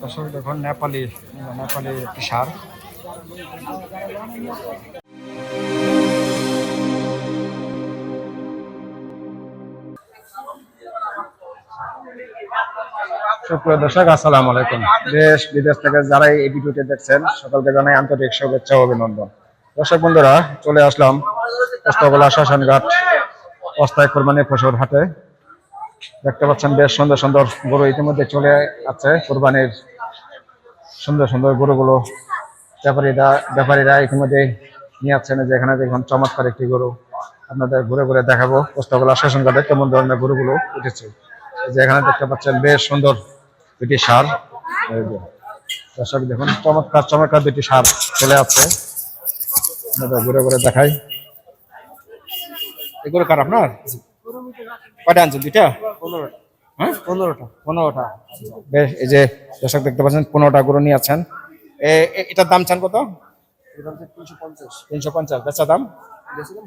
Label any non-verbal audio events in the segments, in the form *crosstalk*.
দর্শক দেখুন নেপালি নেপালি একটি সার। সুপ্রিয় দর্শক, আসসালামু আলাইকুম। দেশ, বিদেশ থেকে যারা এই ভিডিওটি দেখছেন, সকলকে জানাই আন্তরিক শুভেচ্ছা অভিনন্দন। দর্শক বন্ধুরা, চলে আসলাম পোস্তগোলা শ্মশানঘাট, অস্থায়ী কোরবানি পশুর হাটে। দেখতে পাচ্ছেন, বেশ সুন্দর সুন্দর গরু ইতিমধ্যে চলে আছে কোরবানির সুন্দর সুন্দর গরুগুলো ব্যাপারীরা ব্যাপারীরা ইতিমধ্যে নিয়ে আসছেন। যে এখানে দেখুন, চমৎকার একটি গরু। আপনাদের ঘুরে ঘুরে দেখাবো পোস্তগোলা শ্মশানঘাটে কেমন ধরনের গরুগুলো উঠেছে। যে এখানে দেখতে পাচ্ছেন, বেশ সুন্দর দুটি সার। দর্শক দেখুন চমৎকার চমৎকার দুটি সার চলে আছে ঘুরে ঘুরে দেখাই। এগুলো কার আপনার? কয়টা আনছেন দুইটা? হ্যাঁ? পনেরোটা। পনেরোটা। বেশ এই যে দর্শক দেখতে পাচ্ছেন পনেরোটা গরু নিয়ে আছেন। এটার দাম চান কত? তিনশো পঞ্চাশ। বেচা দাম?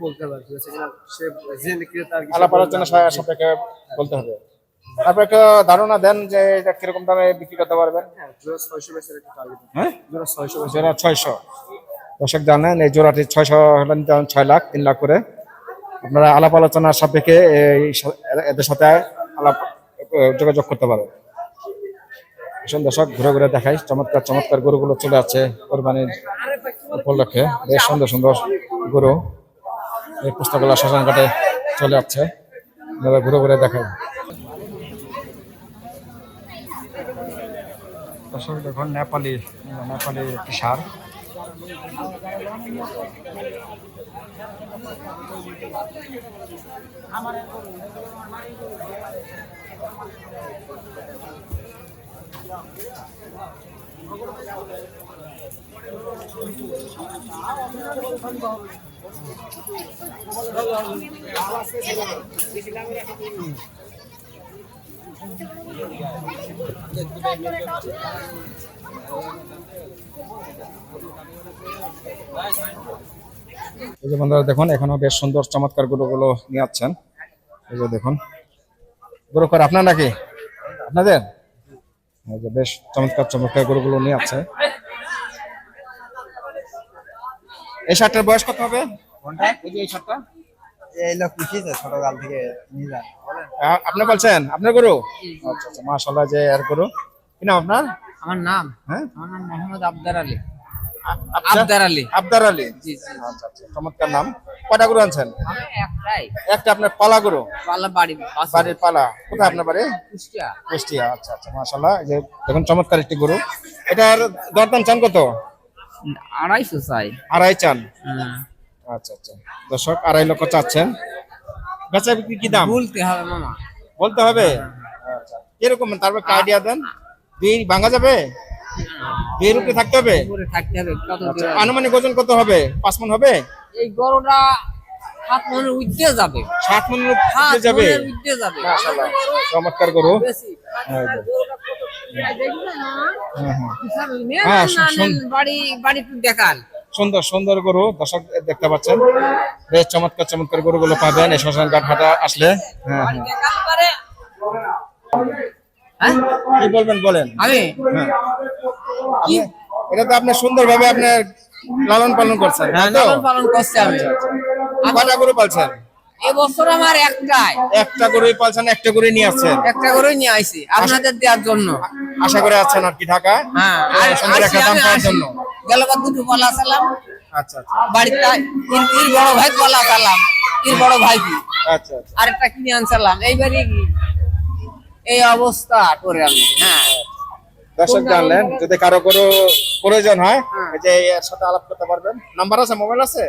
বলতে আলাপ আলোচনা সাপেক্ষে বলতে হবে। তারপর একটা ধারণা দেন যে এটা কীরকম দামে বিক্রি করতে পারবেন? হ্যাঁ জোড়া ছয়শো হ্যাঁ? দর্শক জানেন এই জোড়াটি ছয়শো হলে ছয় লাখ তিন লাখ করে। আপনারা আলাপ আলোচনার সাপেক্ষে এই এদের সাথে আলাপ যোগাযোগ করতে পারেন। আসুন দর্শক ঘুরে ঘুরে দেখাই। চমৎকার চমৎকার গরুগুলো চলে আছে কোরবানির উপলক্ষে। বেশ সুন্দর সুন্দর গরু। এই পুস্তকগুলো শ্মশান ঘাটে চলে যাচ্ছে ঘুরে ঘুরে দেখাই। দর্শক দেখুন নেপালি নেপালি একটি সার। বন্ধুরা দেখুন, এখনও বেশ সুন্দর চমৎকার গরুগুলো নিয়ে আসছেন। এই যে দেখুন, গরু কর, আপনার নাকি? আপনাদের? এই যে বেশ চমৎকার চমৎকার গরুগুলো নিয়ে আসছে। এই শার্টের বয়স কত হবে? এই যে এই শার্টটা? এই লোক ছোটকাল থেকে নিয়ে যান। আপনি বলছেন আপনার গরু? আচ্ছা আচ্ছা মাশাআল্লাহ যে আর গরু। কি নাম আপনার? আমার নাম? হ্যাঁ? আমার নাম মোহাম্মদ আবদার আলী। আচ্ছা। আবদার আলী। আবদার আলী। জি জি আচ্ছা আচ্ছা চমৎকার নাম। কটা গরু আনছেন? একটাই। একটা আপনার পালা গরু? পাল্লা বাড়ি বাড়ি বাড়ির পালা। কোথায় আপনার বাড়ি? কুষ্টিয়া। কুষ্টিয়া আচ্ছা আচ্ছা মাশাল্লাহ যে দেখুন চমৎকার একটি গরু। এটার দরদাম চান কত? আড়াইশো চাই। আড়াই চান। হ্যাঁ। আচ্ছা আচ্ছা। দর্শক আড়াই লক্ষ চাচ্ছেন। বেচা বিক্রি কি দাম? বলতে হবে মামা। বলতে হবে? আচ্ছা। কীরকম? তারপর একটা আইডিয়া দেন। দুই ভাঙা যাবে? দুই রুপে থাকতে হবে? থাকতে হবে। আচ্ছা, আনুমানিক ওজন কত হবে? পাঁচ মন হবে? এই গরুটা উঠতে যাবে। সাত মন যাবে? উঠতে যাবে। চমৎকার গরু। হ্যাঁ? হ্যাঁ হ্যাঁ। হ্যাঁ, বাড়ি বাড়ি দেখান। সুন্দর সুন্দর গরু দর্শক দেখতে পাচ্ছেন। বেশ চমৎকার চমৎকার গরুগুলো পাবেন এই শ্মশান ঘাট হাটা আসলে হ্যাঁ হ্যাঁ। হ্যাঁ? কি বলবেন বলেন। আমি? আপনি- এটা তো আপনি সুন্দরভাবে আপনার লালন পালন করছেন হ্যাঁ তো? লালন পালন করছি আমি। কয়টা গরু পালছেন? এবছর আমার একটাই। একটা গরুই পালছেন একটা গরুই নিয়ে আসছেন? একটা করেই নিয়ে আইছি আপনাদের দেওয়ার জন্য। আশা করে আছেন আর কি ঢাকা হ্যাঁ আর একটা দাম পাওয়ার জন্য। গেলবার দুটো বলা সালাম। আচ্ছা আচ্ছা। বাড়িতে ইর ইর বড় ভাই বলা সালাম। ইর বড় ভাই কি? আচ্ছা আরেকটা কিনে আনছিলাম এইবারই এই অবস্থা করে আমি। হ্যাঁ। দর্শক জানলেন যদি কারও গরু প্রয়োজন হয় হ্যাঁ। যে এর সাথে আলাপ করতে পারবেন। নাম্বার আছে মোবাইল আছে?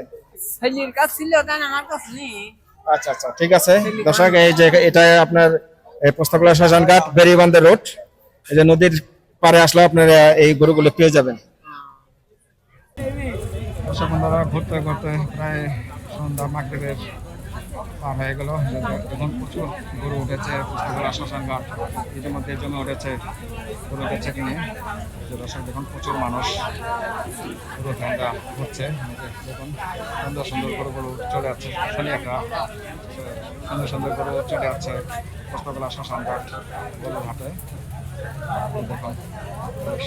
ছেলের কাছে ছিল তাই আমার কাছে নেই। আচ্ছা আচ্ছা ঠিক আছে। দর্শক এই যে এটা আপনার প্রস্তাবলা শ্মশান ঘাট বেরিবান্ধে রোড। এই যে নদীর পারে আসলে আপনার এই গরুগুলো পেয়ে যাবেন। দর্শক বন্ধুরা, ঘুরতে ঘুরতে প্রায় সন্ধ্যা মাগরিবের পার হয়ে গেল। এখন প্রচুর গরু উঠেছে পুষ্পগোলা শ্মশান ঘাট ইতিমধ্যে জমে উঠেছে, গরু উঠেছে কিনে যে দর্শক দেখুন, প্রচুর মানুষ পুরো ঠান্ডা হচ্ছে দেখুন, সুন্দর সুন্দর গরু গরু চলে যাচ্ছে একটা সুন্দর সুন্দর গরু চলে যাচ্ছে পুষ্পগোলা শ্মশান ঘাট গরু হাটে। দেখুন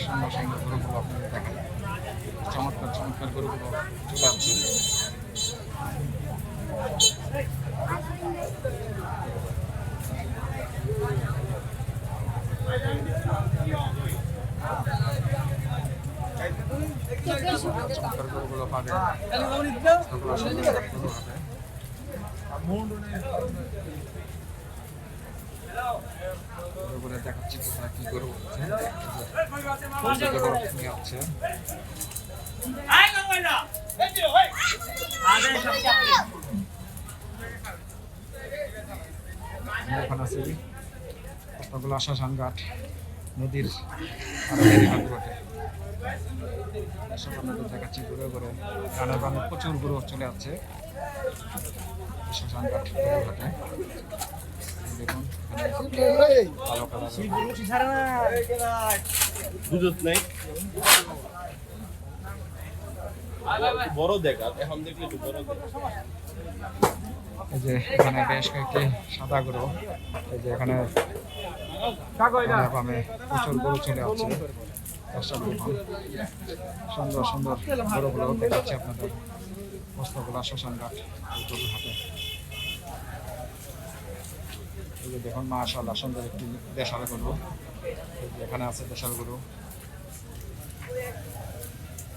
সুন্দর সুন্দর গরুগুলো আপনাদের দেখায় চমৎকার চমৎকার গরুগুলো চলে যাচ্ছে। চমৎকার গরুগুলো পাবে। দেখাচ্ছি কোথায় কি গরু হচ্ছে গরু নিয়ে হচ্ছে আমরা এখন আছি কতগুলো শ্মশান ঘাট নদীর ঘাটে সব দেখাচ্ছি ঘুরে ঘুরে গানে বানে প্রচুর গরু চলে যাচ্ছে ঘাটে দেখুন এখানে কালার বড় দেখ এই যে এখানে বেশ কয়েকটি সাদা গরু, এই যে এখানে প্রচুর গরু চলে আসছে। সুন্দর সুন্দর গরুগুলো দেখাচ্ছি আপনাদের। বস্ত্রগুলা শ্মশান ঘাট গরুর হাতে এই যে দেখুন মাশাল্লাহ সুন্দর একটি দেশাল গরু। এখানে আছে দেশাল গরু।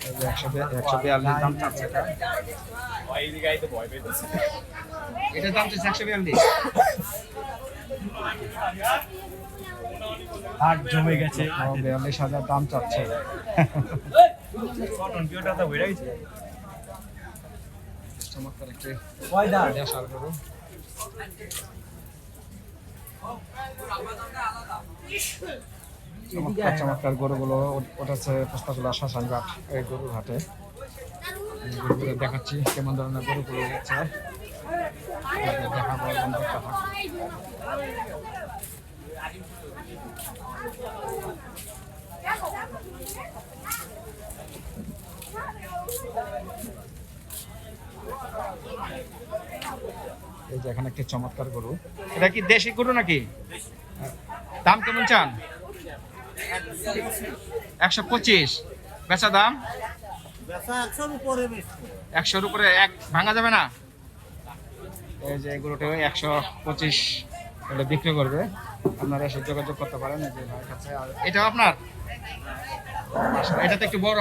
একশো বিয়া- বিয়াল্লিশ দাম চাচ্ছে এটার দাম চাচ্ছে একশো বিয়াল্লিশ। হাট জমে গেছে বিয়াল্লিশ হাজার দাম চাচ্ছে। চমৎকার একটি দাঁড় দেশাল গরু চমৎকার চমৎকার গরুগুলো উঠ- উঠেছে পোস্তাগুলা শ্মশান ঘাট এই গরুর হাটে গরুগুলো দেখাচ্ছি কেমন ধরনের গরুগুলো দেখাবো থাকুন। এই যে এখানে একটি চমৎকার গরু। এটা কি দেশি গরু নাকি? দাম কেমন চান? একশো পঁচিশ। বেচা দাম? একশোর উপরে এক ভাঙা যাবে না? এই যে এই গরুটা একশো পঁচিশ বিক্রি করবে। আপনারা এসে যোগাযোগ করতে পারেন এই যে ভাইয়ের কাছে। আর এটাও আপনার? এটা তো একটু বড়।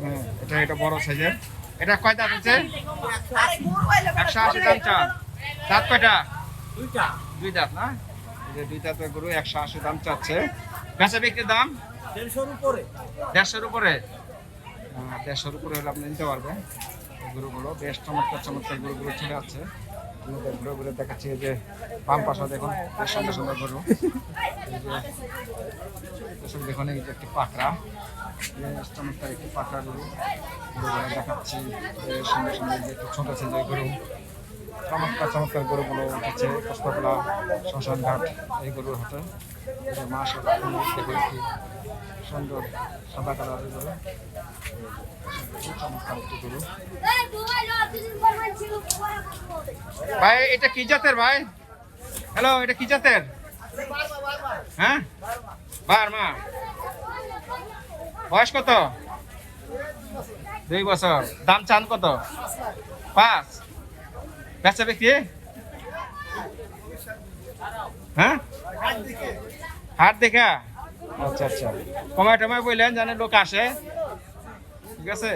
হ্যাঁ এটা এটা বড় সাইজের। এটা কয় দাঁত আছে? একশো আশি দাম চান। দাঁত কয়টা? দুই দাঁত না? যে দুই দাঁতের গরু একশো আশি দাম চাচ্ছে। বেচা বিক্রির দাম? দেড়শোর উপরে। দেড়শোর উপরে? দেড়শোর উপরে হলে আপনি নিতে পারবেন। গরুগুলো বেশ চমৎকার চমৎকার গরুগুলো চলে আছে ঘুরে ঘুরে দেখাচ্ছি যে বাম পাশে দেখুন বেশ সুন্দর সুন্দর গরু। দেখুন এই যে একটি পাকড়া। বেশ চমৎকার একটি পাকড়া গরু। দেখাচ্ছি সুন্দর সুন্দর যে ছোট ছিল গরু। চমৎকার চমৎকার গরুগুলো উঠেছে কষ্টগুলা শ্মশান ঘাট এই গরুর হাতে মাস দেখুন সুন্দর সাদা কালারের গরু। চমৎকার একটি গরু। ভাই, এটা কি জাতের ভাই? হ্যালো এটা কি জাতের? হ্যাঁ? বার মা বয়স কত? দুই বছর। দাম চান কত? পাঁচ। বেচা বিক্রি? হ্যাঁ? হাট দেখা। আচ্ছা আচ্ছা। কমায় টমায় বললেন জানে লোক আসে। ঠিক আছে?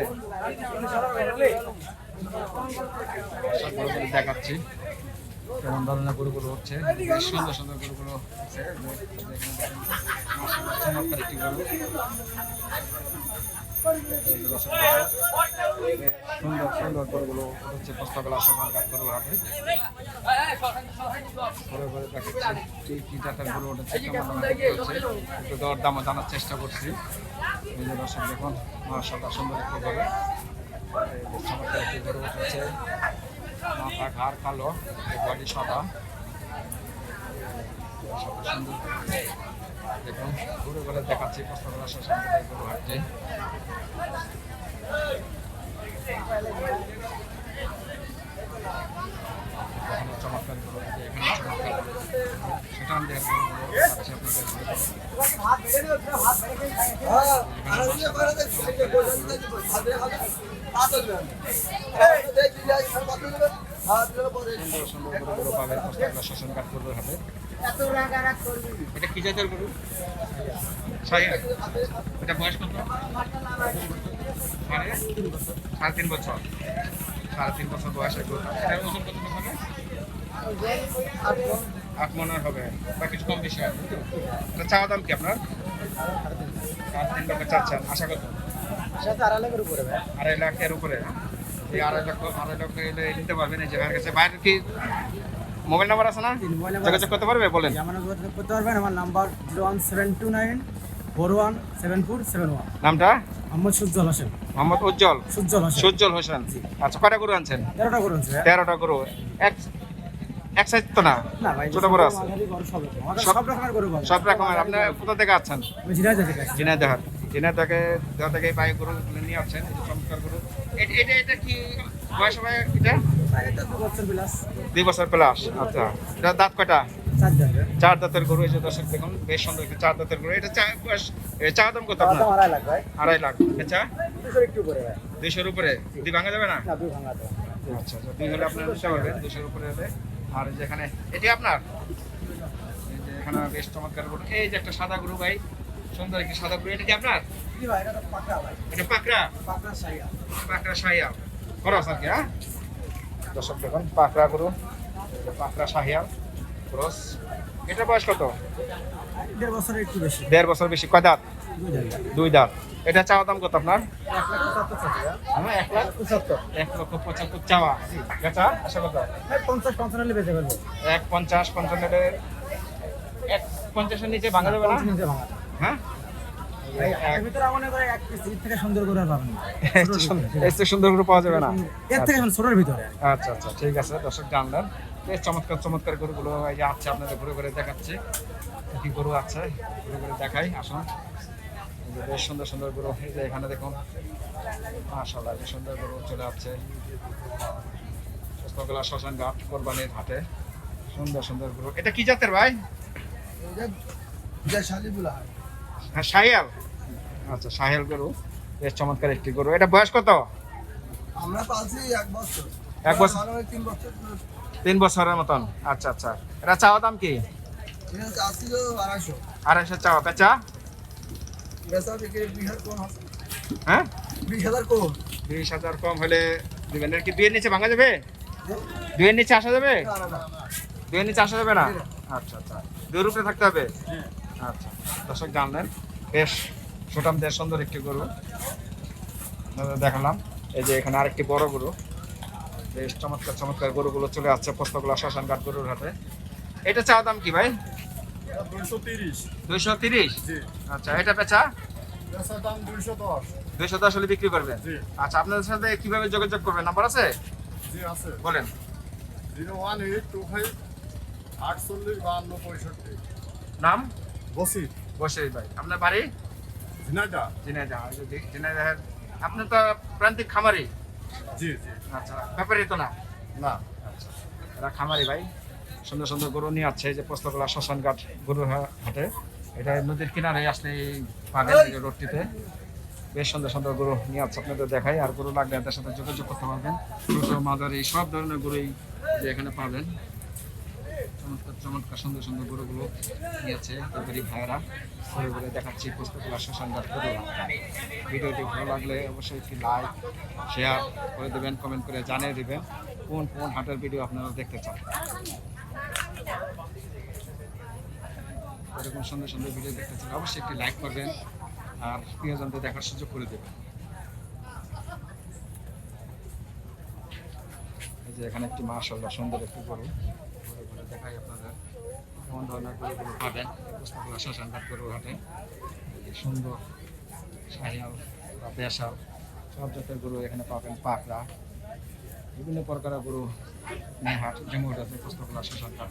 দেখাচ্ছি। কেমন ধরনের গরুগুলো হচ্ছে? বেশ সুন্দর সুন্দর গরুগুলো হচ্ছে। চমৎকার একটি গরু এই যে দর্শক বন্ধুরা, সুন্দর সুন্দর গরুগুলো হচ্ছে পুস্তকলা সমান কাঠ গরু হাতে ঘুরে ঘুরে দেখাচ্ছি কি কি জাতের গরু জানার চেষ্টা করছি। দর্শক, দেখুন, মাশাআল্লাহ, সুন্দর একটি গরু। চমৎকার একটি গরু মাথা কালো, বডি সাদা। সুন্দর। দেখুন ঘুরে ঘুরে দেখাচ্ছি গরু হাটটি চমৎকার গরু আছে, এখানে চমৎকার সেটা আমি দেখাবো, আপনাদের সুন্দর সুন্দর গরুগুলো পাবেন শ্মশান ঘাট গরুর হাটে এটা কি জাতের গরু? সাইয়া এটা বয়স কত? মানে সাড়ে তিন বছর। সাড়ে তিন বছর বয়সের গরু এটার ওজন কত হবে আট মনের হবে। বা কিছু কম বেশি হবে এটা চাওয়া দাম কি আপনার? সাড়ে তিন লক্ষ চাচ্ছেন। আশা কত? আড়াই লাখের উপরে। এই আড়াই লক্ষ আড়াই লক্ষ নিতে পারবেন। এই ভাইয়ের কাছে ভাইয়ের কি মোবাইল নাম্বার আছে না? যোগাযোগ করতে পারবে বলেন। যোগাযোগ করতে পারবেন। আমার number zero one seven two nine four one seven four seven one. নামটা? মোহাম্মদ সুজ্জ্বল হোসেন। মোহাম্মদ উজ্জ্বল। সুজ্জ্বল হোসেন। সুজ্জ্বল হোসেন। আচ্ছা কয়টা গরু আনছেন? তেরোটা করুন স্যার তেরোটা গরু। এক এক সাইজ তো না? না ছোট বড় আছে। সব রকমের গরু সব রকমের। আপনি কোথা থেকে আছেন ঝিনাইদহ থেকে ঝিনাইদহ ঝিনাইদহকে দেওয়া থেকে পায়ে গরু নিয়ে আসছেন চমৎকার গরু। এটা এটা কি বয়স এটা? দুই বছর প্লাস আচ্ছা। এটা দাঁত কয়টা? চার দাঁতের গরু এই যে দর্শক দেখুন বেশ সুন্দর একটি চার দাঁতের গরু। এটা চা দাম কত আপনার? আড়াই লাখ। আড়াই লাখ ভাই দুইশোর উপরে। দুই ভাঙা যাবে না? আচ্ছা আচ্ছা দুই হলে আপনার নিতে পারবেন দুশোর উপরে হলে। আর এই যে এটি আপনার? এখানে বেশ চমৎকার গরু। এই যে একটা সাদা গরু ভাই সুন্দর একটি সাদা গরু। এটা কি আপনার? এটা তো পাকা ভাই। এটা পাকড়া? সাইয়া। পাকড়া সাহিয়াল খরচ আর কি হ্যাঁ? দর্শক দেখুন পাকড়া গরু পাকড়া সাহিয়াল খরচ এটা বয়স কত? দেড় বছরের একটু বেশি। দেড় বছর বেশি। কয় দাঁত? দুই দাঁত। এটা চাওয়া দাম কত আপনার? এক লাখ পঁচাত্তর। এক পঁচাত্তর লক্ষ পঁচাত্তর চাওয়া। বেচা? আশা কত পঞ্চাশ পঞ্চান্ন বেঁচে ফেলব। এক পঞ্চাশ এক পঞ্চাশের নিচে ভাঙা যাবে না? পঞ্চাশ নিচে ভাঙা হ্যাঁ? *laughs* সুন্দর করে পাওয়া যাবে না? এর থেকে এখন ভিতরে আচ্ছা আচ্ছা ঠিক আছে দর্শক জানলেন। বেশ চমৎকার চমৎকার গরুগুলো এই যে আছে আপনাদের ঘুরে ঘুরে দেখাচ্ছে। কি গরু আছে? ঘুরে ঘুরে দেখাই আসুন। বেশ সুন্দর সুন্দর গরু। এই যে এখানে দেখুন। মাশাআল্লাহ বেশ সুন্দর গরু চলে আসছে। পুষ্পকলা শ্মশান ঘাট কোরবানির হাটে। সুন্দর সুন্দর গরু। এটা কি জাতের ভাই? হ্যাঁ সাহিয়াল আচ্ছা সাহিয়াল গরু। বেশ চমৎকার একটি গরু। এটা বয়স কত? আমরা পাচ্ছি এক বছর। এক বছর? তিন বছর তিন বছরের মতন। আচ্ছা আচ্ছা। এটা চাওয়া দাম কি? আড়াইশো। আড়াইশো চাওয়া। বেচা? হ্যাঁ? বিশ হাজার কোন বিশ হাজার কম হলে দিবেন কি দুইয়ের নিচে ভাঙা যাবে? দুইয়ের নিচে আসা যাবে? দুইয়ের নিচে আসা যাবে না? আচ্ছা আচ্ছা। দুই রূপে থাকতে হবে? আচ্ছা। দর্শক জানলেন। বেশ সুঠাম দেশ সুন্দর একটি গরু। আপনাদের দেখালাম। এই যে এখানে আরেকটি বড় গরু। বেশ চমৎকার চমৎকার গরুগুলো চলে আসছে পোস্তগুলো শ্মশান ঘাট গরুর হাতে এটা চাওয়া দাম কি ভাই? দুইশো তিরিশ। আচ্ছা এটা পেঁচা দুইশো দশ। হলে বিক্রি করবেন আচ্ছা আপনাদের সাথে কীভাবে যোগাযোগ করবেন? নাম্বার আছে? জি আছে। বলেন। Zero one eight two five আটচল্লিশ বাহান্ন পঁয়ষট্টি। নাম? বসির বসির ভাই। আপনার বাড়ি? ঝিনাইদা ঝিনাইদহ যদি ঝিনাইদহের আপনি তো প্রান্তিক খামারি। জি জি। আচ্ছা ব্যাপারই তো না? না। আচ্ছা এরা খামারি ভাই। সুন্দর সুন্দর গরু নিয়ে আসছে যে পোস্তকলা শ্মশান ঘাট গরুর হাটে এটা নদীর কিনারে আসলে এই পাবেন রোডটিতে বেশ সুন্দর সুন্দর গরু নিয়ে আসছে আপনাদের দেখাই। আর গরু লাগলে এদের সাথে যোগাযোগ করতে পারবেন। ছোট মাদার এই সব ধরনের গরুই যে এখানে পাবেন। চমৎকার, সুন্দর সুন্দর গরুগুলো নিয়েছে এবারই ভাইয়েরা। ঘুরে ঘুরে দেখাচ্ছি পুস্তকগুলা শ্মশান ঘাট গরু ভিডিওটি ভালো লাগলে অবশ্যই একটি লাইক, শেয়ার করে দেবেন, কমেন্ট করে জানিয়ে দেবেন কোন কোন হাটের ভিডিও আপনারা দেখতে চান। এরকম সুন্দর সুন্দর ভিডিও দেখতে চান অবশ্যই একটি লাইক করবেন আর প্রিয়জনদের দেখার সুযোগ করে দেবেন। যে এখানে একটি মাশাল্লাহ সুন্দর একটি গরু। দেখাই আপনাদের। কেমন ধরনের গরুগুলো পাবেন পুস্তকগুলো শ্মশান ঘাট গরুর হাটে যে সুন্দর শাহিয়াল বা দেশাল সব জাতের গরু এখানে পাবেন, পাকড়া। বিভিন্ন প্রকারের গরু নিয়ে হাট জমুর আছে পুস্তকগুলো শ্মশান ঘাট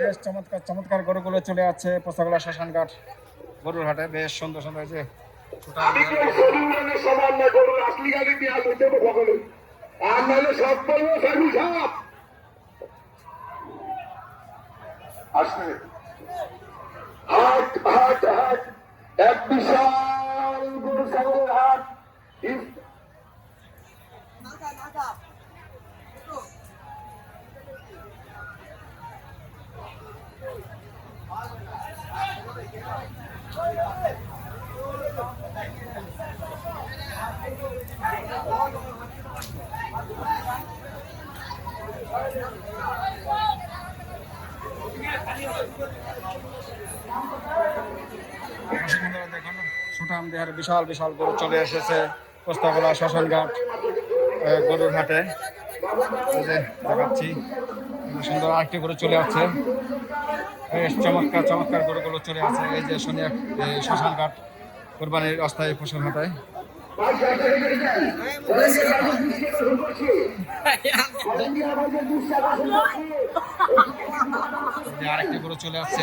বেশ চমৎকার চমৎকার গরুগুলো চলে যাচ্ছে পোস্তাগোলা শ্মশানঘাট গরুর হাটে বেশ সুন্দর সুন্দর যে সাহেব আসলে হাট হাট হাট। এক বিশাল গরু ছাগলের হাট বিশাল বিশাল গরু চলে এসেছে পোস্তাগোলা শ্মশানঘাট গরুর হাটে। দেখাচ্ছি সুন্দর আরেকটি গরু চলে আসছে। বেশ চমৎকার চমৎকার গরুগুলো চলে আসছে। এই যে শনি শ্মশানঘাট, কোরবানির অস্থায়ী ফসল হাটায় আরেকটি গরু চলে আসছে।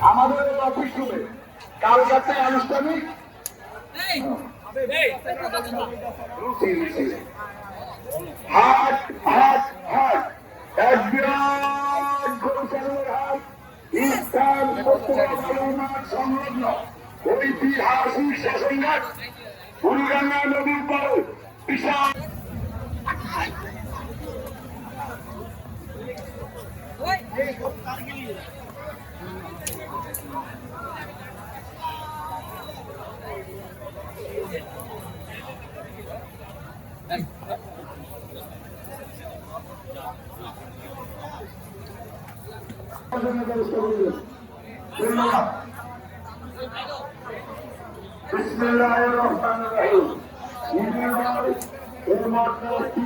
আমাদের অফিস রুমে কালকাতে আনুষ্ঠানিক হাট হাট হাট। এক বিরাট গরুচারের হাট। ইস্তান সংলগ্ন ঐতিহাসিক শাসনঘাট নদীর পরে বিশাল মাঠ এর মাত্র একটি